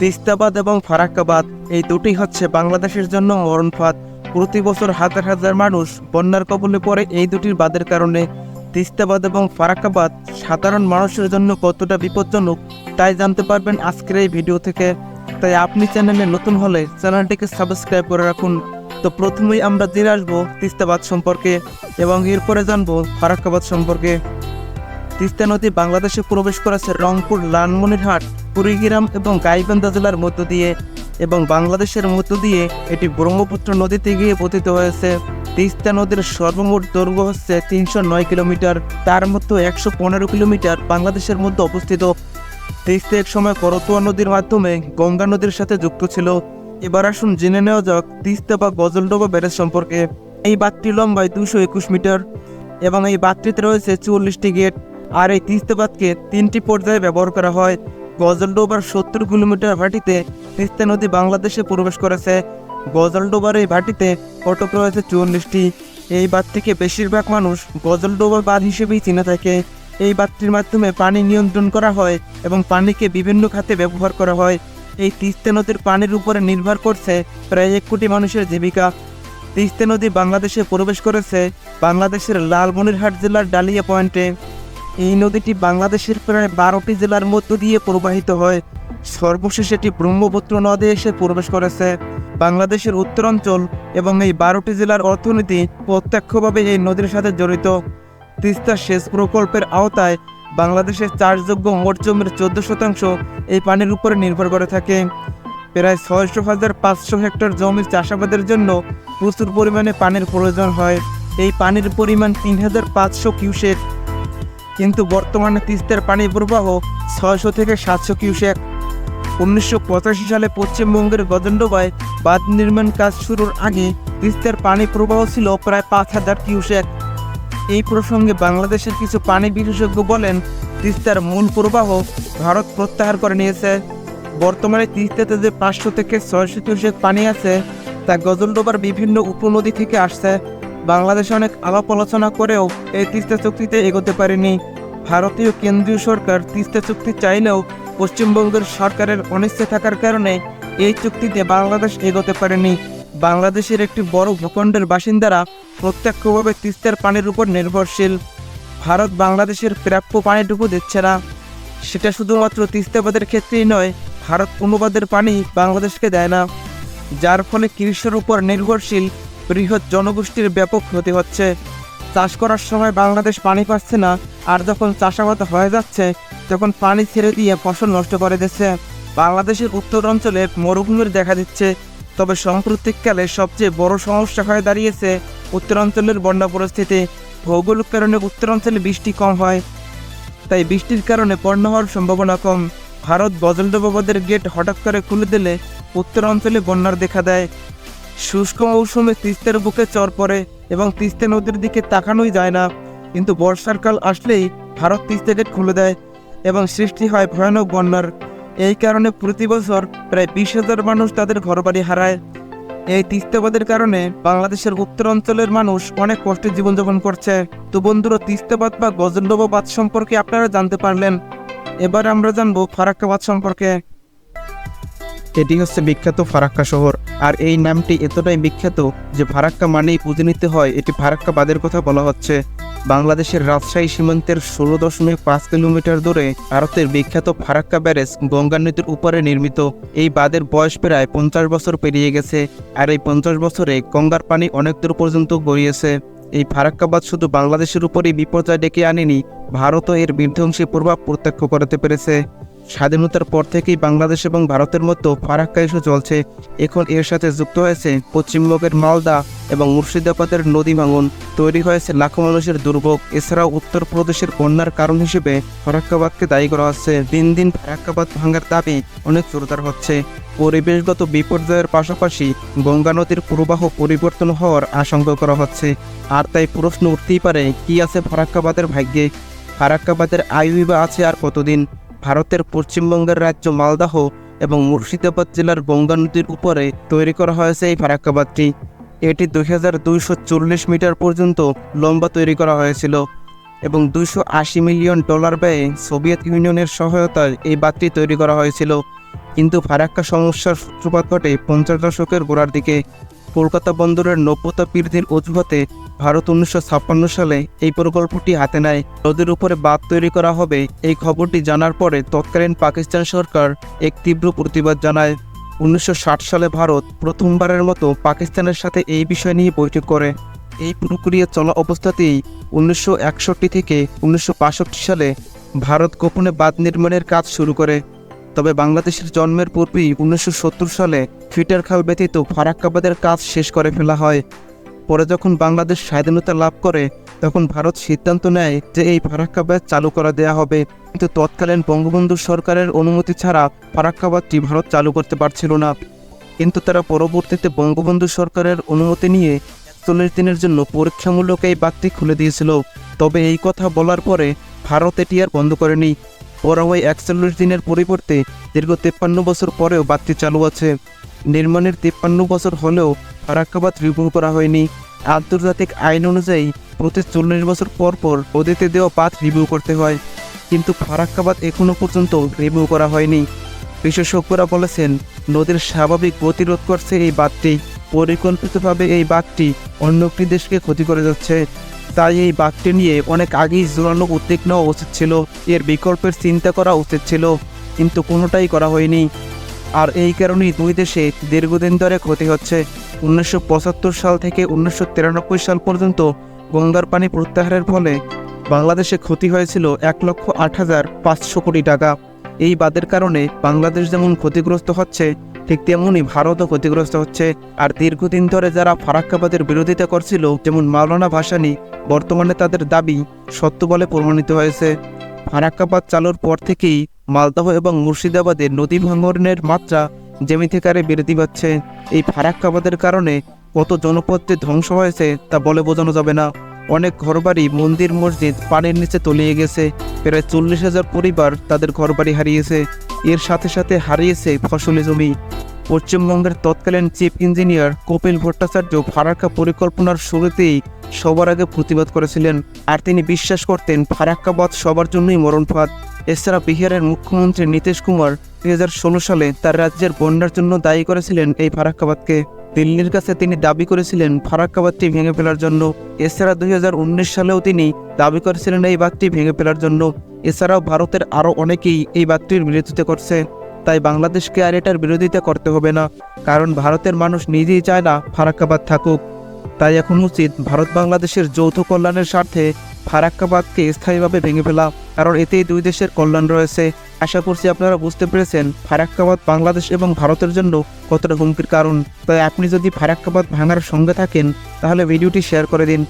তিস্তাবাদ এবং ফারাক্কাবাদ, এই দুটি হচ্ছে বাংলাদেশের জন্য মরণফাত প্রতি বছর হাজার হাজার মানুষ বন্যার কবলে পড়ে এই দুটির বাদের কারণে। তিস্তাবাদ এবং ফারাক্কাবাদ সাধারণ মানুষের জন্য কতটা বিপজ্জনক, তাই জানতে পারবেন আজকের এই ভিডিও থেকে। তাই আপনি চ্যানেলে নতুন হলে চ্যানেলটিকে সাবস্ক্রাইব করে রাখুন। তো প্রথমেই আমরা জেনে আসব তিস্তাবাদ সম্পর্কে এবং এরপরে জানব ফারাক্কাবাদ সম্পর্কে। তিস্তা নদী বাংলাদেশে প্রবেশ করেছে রংপুর লালমনিরহাট কুড়িগ্রাম এবং গাইবান্ধা জেলার মধ্য দিয়ে এবং বাংলাদেশের মধ্য দিয়ে এটি ব্রহ্মপুত্র নদীতে গিয়ে পতিত হয়েছে। তিস্তা নদীর সর্বমোট দৈর্ঘ্য হচ্ছে তিনশো নয় কিলোমিটার, তার মধ্যে একশো পনেরো কিলোমিটার বাংলাদেশের মধ্যে অবস্থিত। তিস্তা এক সময় করতোয়া নদীর মাধ্যমে গঙ্গা নদীর সাথে যুক্ত ছিল। এবার আসুন জেনে নেওয়া যাক তিস্তা বা গজলডোবা ব্যারেজ সম্পর্কে। এই বাঁধটি লম্বায় দুশো একুশ মিটার এবং এই বাঁধটিতে রয়েছে চুয়াল্লিশটি গেট। আর এই তিস্তা বাঁধকে তিনটি পর্যায়ে ব্যবহার করা হয়। গজলডোবার সত্তর কিলোমিটার ভাটিতে তিস্তা নদী বাংলাদেশে প্রবেশ করেছে। গজলডোবার এই ভাটিতে ফটক রয়েছে চুয়াল্লিশটি। এই বাঁধ থেকে বেশিরভাগ মানুষ গজলডোবা বাঁধ হিসেবেই চিনে থাকে। এই বাঁধটির মাধ্যমে পানি নিয়ন্ত্রণ করা হয় এবং পানিকে বিভিন্ন খাতে ব্যবহার করা হয়। এই তিস্তা নদীর পানির উপরে নির্ভর করছে প্রায় এক কোটি মানুষের জীবিকা। তিস্তা নদী বাংলাদেশে প্রবেশ করেছে বাংলাদেশের লালমনিরহাট জেলার ডালিয়া পয়েন্টে। এই নদীটি বাংলাদেশের প্রায় বারোটি জেলার মধ্য দিয়ে প্রবাহিত হয়। সর্বশেষ এটি ব্রহ্মপুত্র নদে এসে প্রবেশ করেছে। বাংলাদেশের উত্তরাঞ্চল এবং এই বারোটি জেলার অর্থনীতি প্রত্যক্ষভাবে এই নদীর সাথে জড়িত। তিস্তা সেচ প্রকল্পের আওতায় বাংলাদেশের চাষযোগ্য মোট জমির চোদ্দ শতাংশ এই পানির উপরে নির্ভর করে থাকে। প্রায় ছয়শো হাজার পাঁচশো হেক্টর জমির চাষাবাদের জন্য প্রচুর পরিমাণে পানির প্রয়োজন হয়। এই পানির পরিমাণ তিন হাজার পাঁচশো কিউসেক। কিন্তু বর্তমানে তিস্তার পানি প্রবাহ ছয়শো থেকে সাতশো কিউসেক। উনিশশো পঁচাশি সালে পশ্চিমবঙ্গের গজন্ডোবায় বাঁধ নির্মাণ কাজ শুরুর আগে তিস্তার পানি প্রবাহ ছিল প্রায় পাঁচ হাজার কিউসেক। এই প্রসঙ্গে বাংলাদেশের কিছু পানি বিশেষজ্ঞ বলেন, তিস্তার মূল প্রবাহ ভারত প্রত্যাহার করে নিয়েছে। বর্তমানে তিস্তাতে যে পাঁচশো থেকে ছয়শো কিউসেক পানি আছে, তা গজলডোবার বিভিন্ন উপনদী থেকে আসছে। বাংলাদেশে অনেক আলাপ আলোচনা করেও এই তিস্তা চুক্তিতে এগোতে পারেনি। ভারতীয় কেন্দ্রীয় সরকার তিস্তা চুক্তি চাইলেও পশ্চিমবঙ্গের সরকারের অনিচ্ছা থাকার কারণে এই চুক্তিতে বাংলাদেশ এগোতে পারেনি। বাংলাদেশের একটি বড় ভূখণ্ডের বাসিন্দারা প্রত্যক্ষভাবে তিস্তার পানির উপর নির্ভরশীল। ভারত বাংলাদেশের প্রাপ্য পানিটুকু দিচ্ছে না। সেটা শুধুমাত্র তিস্তাবাদের ক্ষেত্রেই নয়, ভারত অনুবাদের পানি বাংলাদেশকে দেয় না। যার ফলে কৃষির উপর নির্ভরশীল বৃহৎ জনগোষ্ঠীর ব্যাপক ক্ষতি হচ্ছে। চাষ করার সময় বাংলাদেশ পানি পাচ্ছে না, আর যখন চাষাবাদ হয়ে যাচ্ছে, তখন পানি ছেড়ে দিয়ে ফসল নষ্ট করে দিচ্ছে। বাংলাদেশের উত্তর অঞ্চলে মরুভূমির দেখা দিচ্ছে, তবে সাম্প্রতিককালে সবচেয়ে বড় সমস্যা হয়ে দাঁড়িয়েছে উত্তরাঞ্চলের বন্যা পরিস্থিতি। ভৌগোলিক কারণে উত্তরাঞ্চলে বৃষ্টি কম হয়, তাই বৃষ্টির কারণে বন্যা হওয়ার সম্ভাবনা কম। ভারত বজলডোবাবাদের গেট হঠাৎ করে খুলে দিলে উত্তরাঞ্চলে বন্যার দেখা দেয়। শুষ্ক মৌসুমে তিস্তার বুকে চর পড়ে এবং তিস্তা নদীর দিকে তাকানোই যায় না। কিন্তু বর্ষার কাল আসলেই ভারত তিস্তা গেট খুলে দেয় এবং সৃষ্টি হয় ভয়ানক বন্যার। এই কারণে প্রতি বছর প্রায় বিশ হাজার মানুষ তাদের ঘরবাড়ি হারায়। এই তিস্তাবাদের কারণে বাংলাদেশের উত্তরাঞ্চলের মানুষ অনেক কষ্টে জীবনযাপন করছে। তো বন্ধুরা, তিস্তাবাদ বা গজলডোবাবাদ সম্পর্কে আপনারা জানতে পারলেন। এবার আমরা জানব ফারাক্কাবাদ সম্পর্কে। এটি হচ্ছে বিখ্যাত ফারাক্কা শহর। আর এই নামটি এতটাই বিখ্যাত যে ফারাক্কা মানেই পুজো নিতে হয়, এটি ফারাক্কা বাদের কথা বলা হচ্ছে। বাংলাদেশের রাজশাহী সীমান্তের ষোলো দশমিক পাঁচ কিলোমিটার দূরে ভারতের বিখ্যাত ফারাক্কা ব্যারেজ গঙ্গা নদীর উপরে নির্মিত। এই বাঁধের বয়স প্রায় পঞ্চাশ বছর পেরিয়ে গেছে আর এই পঞ্চাশ বছরে গঙ্গার পানি অনেক দূর পর্যন্ত গড়িয়েছে। এই ফারাক্কাবাদ শুধু বাংলাদেশের উপরই বিপর্যয় ডেকে আনেনি, ভারতও এর বিধ্বংসী প্রভাব প্রত্যক্ষ করতে পেরেছে। স্বাধীনতার পর থেকেই বাংলাদেশ এবং ভারতের মতো ফারাক্কা ইস্যু চলছে। এখন এর সাথে যুক্ত হয়েছে পশ্চিমবঙ্গের মালদা এবং মুর্শিদাবাদের নদী ভাঙন। তৈরি হয়েছে লাখো মানুষের দুর্ভোগ। এছাড়াও উত্তরপ্রদেশের বন্যার কারণ হিসেবে ফারাক্কাবাদকে দায়ী করা হচ্ছে। দিন দিন ফারাক্কাবাদ ভাঙার দাবি অনেক জোরদার হচ্ছে। পরিবেশগত বিপর্যয়ের পাশাপাশি গঙ্গা নদীর প্রবাহ পরিবর্তন হওয়ার আশঙ্কা করা হচ্ছে। আর তাই প্রশ্ন উঠতেই পারে, কি আছে ফারাক্কাবাদের ভাগ্যে? ফারাক্কাবাদের আয়ুই বা আছে আর কতদিন? ভারতের পশ্চিমবঙ্গের রাজ্য মালদাহ এবং মুর্শিদাবাদ জেলার গঙ্গা নদীর উপরে তৈরি করা হয়েছে এই ফারাক্কাবাদটি। এটি দুই হাজার দুইশো চল্লিশ মিটার পর্যন্ত লম্বা তৈরি করা হয়েছিল এবং দুইশো আশি মিলিয়ন ডলার ব্যয়ে সোভিয়েত ইউনিয়নের সহায়তায় এই বাঁধটি তৈরি করা হয়েছিল। কিন্তু ফারাক্কা সমস্যার সূত্রপাত ঘটে পঞ্চাশ দশকের গোড়ার দিকে। কলকাতা বন্দরের নব্যতা বৃদ্ধির অজুহাতে ভারত উনিশশো ছাপ্পান্ন সালে এই প্রকল্পটি হাতে নেয়। নদীর উপরে বাঁধ তৈরি করা হবে। এই খবরটি জানার পরে তৎকালীন পাকিস্তান সরকার এক তীব্র প্রতিবাদ জানায়। উনিশশো ষাট সালে ভারত প্রথমবারের মতো পাকিস্তানের সাথে এই বিষয় নিয়ে বৈঠক করে। এই প্রক্রিয়া চলা অবস্থাতেই উনিশশো একষট্টি থেকে উনিশশো সালে ভারত গোপনে বাঁধ নির্মাণের কাজ শুরু করে। তবে বাংলাদেশের জন্মের পূর্বেই উনিশশো সত্তর সালে ফিটার খাল ব্যতীত ফারাক্কাবাদের কাজ শেষ করে ফেলা হয়। পরে যখন বাংলাদেশ স্বাধীনতা লাভ করে, তখন ভারত সিদ্ধান্ত নেয় যে এই ফারাক্কাবাদ চালু করা দেয়া হবে। কিন্তু তৎকালীন বঙ্গবন্ধু সরকারের অনুমতি ছাড়া ফারাক্কাবাদটি ভারত চালু করতে পারছিল না। কিন্তু তারা পরবর্তীতে বঙ্গবন্ধু সরকারের অনুমতি নিয়ে একচল্লিশ দিনের জন্য পরীক্ষামূলক এই বাঁধটি খুলে দিয়েছিল। তবে এই কথা বলার পরে ভারত এটি আর বন্ধ করেনি। ওরা ওই একচল্লিশ দিনের পরিবর্তে দীর্ঘ তেপ্পান্ন বছর পরেও বাঁধটি চালু আছে। নির্মাণের তেপ্পান্ন বছর হলেও ফারাক্কাবাদ রিভিউ করা হয়নি। আন্তর্জাতিক আইন অনুযায়ী প্রতি চল্লিশ বছর পর পর নদীতে দেওয়া বাঁধ রিভিউ করতে হয়। কিন্তু ফারাক্কাবাদ এখনও পর্যন্ত রিভিউ করা হয়নি। বিশেষজ্ঞরা বলেছেন, নদীর স্বাভাবিক গতিরোধ করছে এই বাঁধটি। পরিকল্পিতভাবে এই বাঘটি অন্য একটি দেশকে ক্ষতি করে যাচ্ছে। তাই এই বাঘটি নিয়ে অনেক আগেই জোরালো উদ্বিগ্ন নেওয়া উচিত ছিল। এর বিকল্পের চিন্তা করা উচিত ছিল, কিন্তু কোনোটাই করা হয়নি। আর এই কারণেই দুই দেশে দীর্ঘদিন ধরে ক্ষতি হচ্ছে। উনিশশো পঁচাত্তর সাল থেকে উনিশশো তিরানব্বই সাল পর্যন্ত গঙ্গার পানি প্রত্যাহারের ফলে বাংলাদেশে ক্ষতি হয়েছিল এক লক্ষ আট হাজার পাঁচশো কোটি টাকা। এই বাদের কারণে বাংলাদেশ যেমন ক্ষতিগ্রস্ত হচ্ছে, ঠিক তেমনই ভারতও ক্ষতিগ্রস্ত হচ্ছে। আর দীর্ঘদিন ধরে যারা ফারাক্কাবাদের বিরোধিতা করছিল, যেমন মাওলানা ভাসানী, বর্তমানে তাদের দাবি সত্য বলে প্রমাণিত হয়েছে। ফারাক্কাবাদ চালুর পর থেকেই মালদহ এবং মুর্শিদাবাদে নদী ভাঙনের মাত্রা জেমিথেকারে বৃদ্ধি পাচ্ছে এই ফারাক্কাবাদের কারণে কত জনপদ যে ধ্বংস হয়েছে তা বলে বোঝানো যাবে না। অনেক ঘরবাড়ি মন্দির, মসজিদ পানির নিচে তলিয়ে গেছে। প্রায় চল্লিশ হাজার পরিবার তাদের ঘরবাড়ি হারিয়েছে। এর সাথে সাথে হারিয়েছে ফসলি জমি। পশ্চিমবঙ্গের তৎকালীন চিফ ইঞ্জিনিয়ার কপিল ভট্টাচার্য ফারাক্কা পরিকল্পনার শুরুতেই সবার আগে প্রতিবাদ করেছিলেন। আর তিনি বিশ্বাস করতেন, ফারাক্কাবাদ সবার জন্যই মরণফাত এছাড়া বিহারের মুখ্যমন্ত্রী নীতিশ কুমার দুই হাজার ষোলো সালে তার রাজ্যের বন্যার জন্য দায়ী করেছিলেন এই ফারাক্কাবাদকে। দিল্লির কাছে তিনি দাবি করেছিলেন ফারাক্কাবাদটি ভেঙে ফেলার জন্য। এছাড়া দুই হাজার উনিশ সালেও তিনি দাবি করেছিলেন এই বাঁধটি ভেঙে ফেলার জন্য। এছাড়াও ভারতের আরও অনেকেই এই বাঁধটির বিরোধিতা করছে। তাই বাংলাদেশকে আর এটার বিরোধিতা করতে হবে না, কারণ ভারতের মানুষ নিজেই চায় না ফারাক্কাবাদ থাকুক। তাই এখন উচিত ভারত বাংলাদেশের যৌথ কল্যাণের স্বার্থে ফারাক্কাবাদকে স্থায়ীভাবে ভেঙে ফেলা, কারণ এতেই দুই দেশের কল্যাণ রয়েছে। আশা করছি আপনারা বুঝতে পেরেছেন ফারাক্কাবাদ বাংলাদেশ এবং ভারতের জন্য কতটা হুমকির কারণ। তাই আপনি যদি ফারাক্কাবাদ ভাঙার সঙ্গে থাকেন, তাহলে ভিডিওটি শেয়ার করে দিন।